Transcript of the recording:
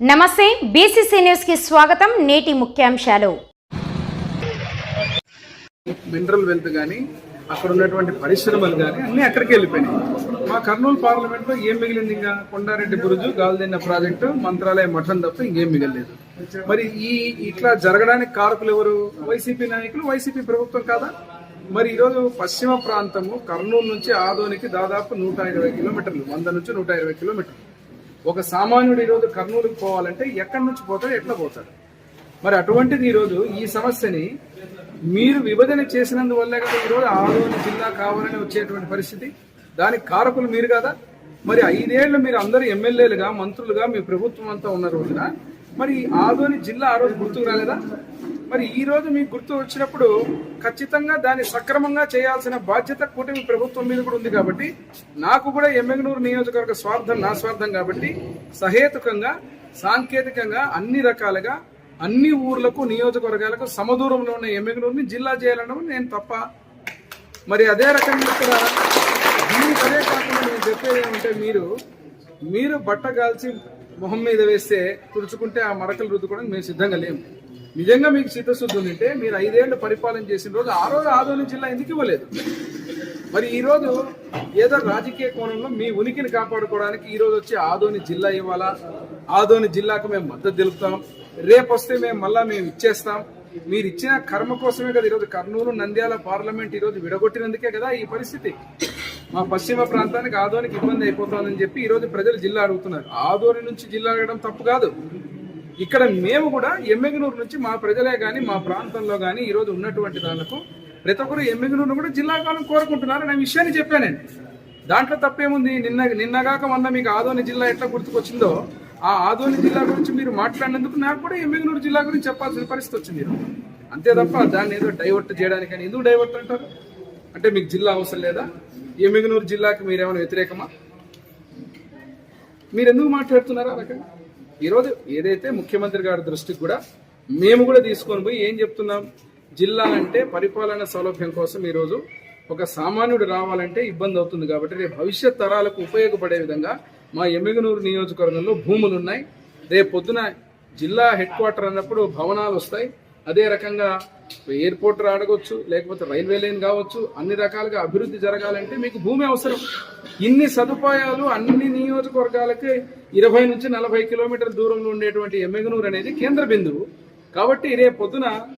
నమస్తే బీసీసీ న్యూస్కి స్వాగతం. నేటి ముఖ్యాంశాలు. మినరల్ వెల్త్ కానీ అక్కడ ఉన్నటువంటి పరిశ్రమలు కానీ అన్ని అక్కడికి వెళ్ళిపోయినాయి. మా కర్నూలు పార్లమెంట్లో ఏం మిగిలింది ఇంకా? కొండారెడ్డి బురుజు గాలిదిన్న ప్రాజెక్టు మంత్రాలయ మఠం తప్ప ఇంకేం మిగలేదు. మరి ఈ ఇట్లా జరగడానికి కారకులు ఎవరు? వైసీపీ నాయకులు వైసీపీ ప్రభుత్వం కాదా? మరి ఈరోజు పశ్చిమ ప్రాంతము కర్నూలు నుంచి ఆదోనికి దాదాపు నూట ఇరవై కిలోమీటర్లు వంద నుంచి నూట ఇరవై కిలోమీటర్లు. ఒక సామాన్యుడు ఈరోజు కర్నూలుకి పోవాలంటే ఎక్కడి నుంచి పోతాడు ఎట్లా పోతాడు? మరి అటువంటిది ఈరోజు ఈ సమస్యని మీరు విభజన చేసినందువల్లే కదా ఈరోజు ఆదోని జిల్లా కావాలని వచ్చేటువంటి పరిస్థితి. దానికి కారకులు మీరు కదా. మరి ఐదేళ్ళు మీరు అందరూ ఎమ్మెల్యేలుగా మంత్రులుగా మీ ప్రభుత్వం అంతా ఉన్న రోజున మరి ఆదోని జిల్లా ఆ రోజు గుర్తుకు రాలేదా? మరి ఈ రోజు మీకు గుర్తు వచ్చినప్పుడు ఖచ్చితంగా దాన్ని సక్రమంగా చేయాల్సిన బాధ్యత కూటమి ప్రభుత్వం మీద కూడా ఉంది కాబట్టి నాకు కూడా ఎమ్మెగనూరు నియోజకవర్గ స్వార్థం నా స్వార్థం కాబట్టి సహేతుకంగా సాంకేతికంగా అన్ని రకాలుగా అన్ని ఊర్లకు నియోజకవర్గాలకు సమదూరంలో ఉన్న ఎమ్మెగనూరుని జిల్లా చేయాలనడం నేను తప్ప మరి అదే రకంగా కూడా దీనికి అదే కాకుండా నేను చెప్పేది ఏమంటే మీరు మీరు బట్ట కాల్చి మొహం మీద వేస్తే తుడుచుకుంటే ఆ మరకలు రుద్దుకోవడానికి మేము సిద్ధంగా లేము. నిజంగా మీకు చిత్తశుద్ధి ఉంటే మీరు ఐదేళ్ళు పరిపాలన చేసిన రోజు ఆ రోజు ఆదోని జిల్లా ఎందుకు ఇవ్వలేదు? మరి ఈరోజు ఏదో రాజకీయ కోణంలో మీ ఉనికిని కాపాడుకోవడానికి ఈరోజు వచ్చి ఆదోని జిల్లా ఇవ్వాలా? ఆదోని జిల్లాకు మేము మద్దతు తెలుపుతాం. రేపు వస్తే మేము మళ్ళా మేము ఇచ్చేస్తాం. మీరు ఇచ్చిన కర్మ కోసమే కదా ఈరోజు కర్నూలు నంద్యాల పార్లమెంట్ ఈరోజు విడగొట్టినందుకే కదా ఈ పరిస్థితి. మా పశ్చిమ ప్రాంతానికి ఆదోనికి ఇబ్బంది అయిపోతుందని చెప్పి ఈరోజు ప్రజలు జిల్లా అడుగుతున్నారు. ఆదోని నుంచి జిల్లా అడగడం తప్పు కాదు. ఇక్కడ మేము కూడా ఎమ్మెగనూరు నుంచి మా ప్రజలే కానీ మా ప్రాంతంలో కానీ ఈరోజు ఉన్నటువంటి దానికి ప్రతి ఒక్కరు ఎమ్మెగనూరును కూడా జిల్లా కాలం కోరుకుంటున్నారు అనే విషయాన్ని చెప్పానండి దాంట్లో తప్పేముంది? నిన్న నిన్నగాక మొన్న మీకు ఆదోని జిల్లా ఎట్లా గుర్తుకొచ్చిందో ఆ ఆదోని జిల్లా గురించి మీరు మాట్లాడినందుకు నాకు కూడా ఎమ్మెగనూరు జిల్లా గురించి చెప్పాల్సిన పరిస్థితి వచ్చింది. అంతే తప్ప దాన్ని ఏదో డైవర్ట్ చేయడానికి అని ఎందుకు డైవర్ట్ అంటారు? అంటే మీకు జిల్లా అవసరం లేదా? ఎమ్మెగనూరు జిల్లాకి మీరేమైనా వ్యతిరేకమా? మీరు ఎందుకు మాట్లాడుతున్నారు ఆ రకంగా? ఈరోజు ఏదైతే ముఖ్యమంత్రి గారి దృష్టికి కూడా మేము కూడా తీసుకొని పోయి ఏం చెప్తున్నాం? జిల్లా అంటే పరిపాలన సౌలభ్యం కోసం ఈరోజు ఒక సామాన్యుడు రావాలంటే ఇబ్బంది అవుతుంది కాబట్టి రేపు భవిష్యత్ తరాలకు ఉపయోగపడే విధంగా మా ఎమ్మిగనూరు నియోజకవర్గంలో భూములు ఉన్నాయి రేపు పొద్దున జిల్లా హెడ్ క్వార్టర్ అన్నప్పుడు భవనాలు వస్తాయి. అదే రకంగా ఎయిర్పోర్ట్ రాడగొచ్చు లేకపోతే రైల్వే లైన్ కావచ్చు అన్ని రకాలుగా అభివృద్ధి జరగాలంటే మీకు భూమి అవసరం. ఇన్ని సదుపాయాలు అన్ని నియోజకవర్గాలకి ఇరవై నుంచి నలభై కిలోమీటర్ల దూరంలో ఉండేటువంటి ఎమ్మెగనూరు అనేది కేంద్ర బిందువు. కాబట్టి రేపు పొద్దున